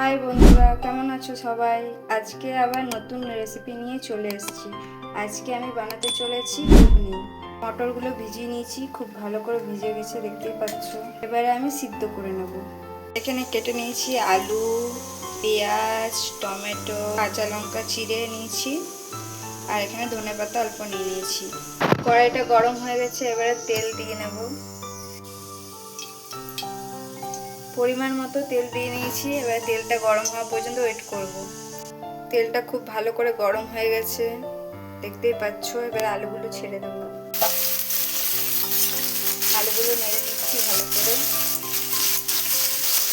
High বন্ধুরা, কেমন আছো সবাই? আজকে আবার নতুন রেসিপি নিয়ে চলে এসেছি। আজকে আমি বানাতে চলেছি ঘুগনি। মটরগুলো ভিজিয়ে নিয়েছি, খুব ভালো করে ভিজে গেছে, দেখতেই পাচ্ছ। এবারে আমি সিদ্ধ করে নেব। এখানে কেটে নিয়েছি আলু, পেঁয়াজ, টমেটো, কাঁচা লঙ্কা চিড়ে নিয়েছি, আর এখানে ধনে পাতা অল্প নিয়ে নিয়েছি। কড়াইটা গরম হয়ে গেছে, এবারে তেল দিয়ে নেব। পরিমাণ মতো তেল দিয়ে নিয়েছি। এবার তেলটা গরম হওয়া পর্যন্ত ওয়েট করব। তেলটা খুব ভালো করে গরম হয়ে গেছে। দেখতেই পাচ্ছ, এবার আলুগুলো ছেড়ে দেবো। আলুগুলো নেড়ে নিচ্ছি ভালো করে।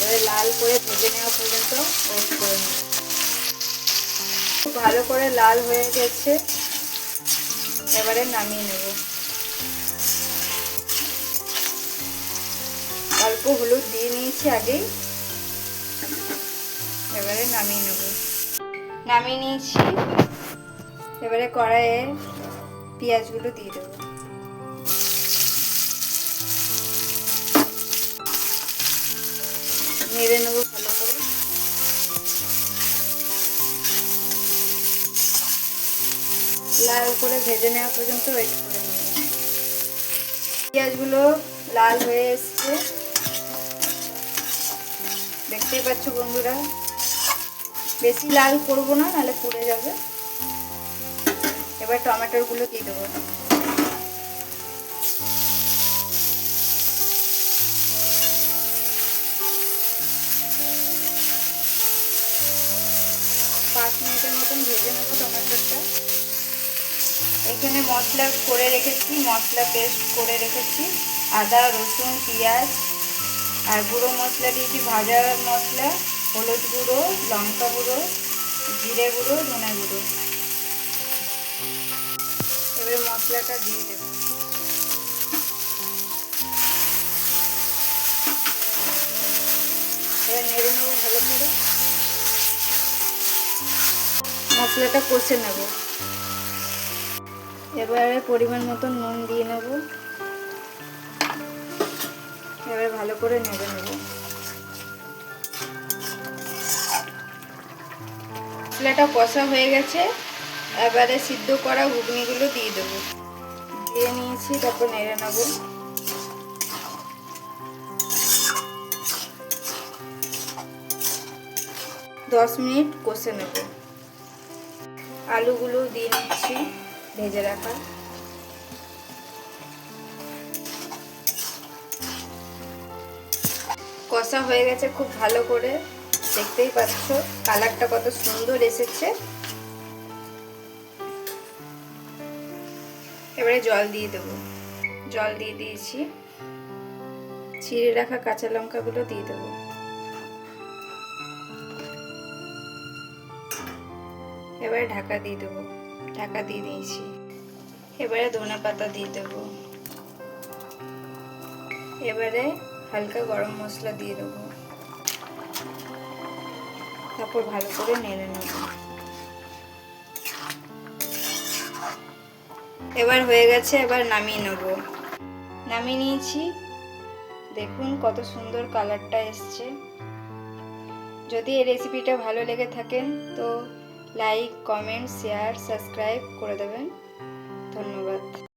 এবার লাল করে ভেজে নেওয়া পর্যন্ত ওয়েট করে নেব খুব ভালো করে লাল হয়ে গেছে। এবারে নামিয়ে নেব। অল্প হলুদ দিয়ে নিয়েছি আগেই। এবারে নামিয়ে নেব। নামিয়ে নিয়েছি। এবারে কড়াইয়ে পেঁয়াজগুলো দিয়ে দেবো। নেড়ে নেব ভালো করে। লাল করে ভেজে নেওয়া পর্যন্ত ওয়েট করে নেব। পেঁয়াজগুলো লাল হয়ে এসছে। দেখতেই পাচ্ছ বন্ধুরা। বেশি লাল করব না, নাহলে পুড়ে যাবে। এবার টমেটোগুলো দিয়ে দেবো। পাঁচ মিনিটের মতন ভেজে নেব টমেটোটা। এখানে মশলা করে রেখেছি, মশলা পেস্ট করে রেখেছি। আদা, রসুন, পেঁয়াজ আর গুঁড়ো মশলা দিয়েছি ভাজা মশলা, হলুদ গুঁড়ো, লঙ্কা গুঁড়ো, জিরে গুঁড়ো, ধনে গুঁড়ো। এবারে মশলাটা দিয়ে দেব। নেড়ে ভালো করে মশলাটা কষে নেব। এবারে পরিমাণ মতো নুন দিয়ে নেব। ভালো করে নেড়ে নেব। মশলাটা কষা হয়ে গেছে। এবারে সিদ্ধ করা ঘুগনিগুলো দিয়ে দেবো। দিয়ে নিয়েছি, তারপর নেড়ে নেব। দশ মিনিট কষে নেব। আলুগুলো দিয়ে নিচ্ছি, ভেজে রাখা। কষা হয়ে গেছে খুব ভালো করে। দেখতেই পাচ্ছ, কালারটা কত সুন্দর এসেছে। এবারে জল দিয়ে দেবো। জল দিয়ে দিয়েছি। ছিঁড়ে রাখা কাঁচা লঙ্কাগুলো দিয়ে দেবো। এবারে ঢাকা দিয়ে দেবো। ঢাকা দিয়ে দিয়েছি। এবারে ধনে পাতা দিয়ে দেবো। এবারে হালকা গরম মশলা দিয়ে দেবো। তারপর ভালো করে নেড়ে নেব। এবার হয়ে গেছে, এবার নামিয়ে নেব। নামিয়ে নিয়েছি। দেখুন কত সুন্দর কালারটা এসছে। যদি এই রেসিপিটা ভালো লেগে থাকেন তো লাইক, কমেন্ট, শেয়ার, সাবস্ক্রাইব করে দেবেন। ধন্যবাদ।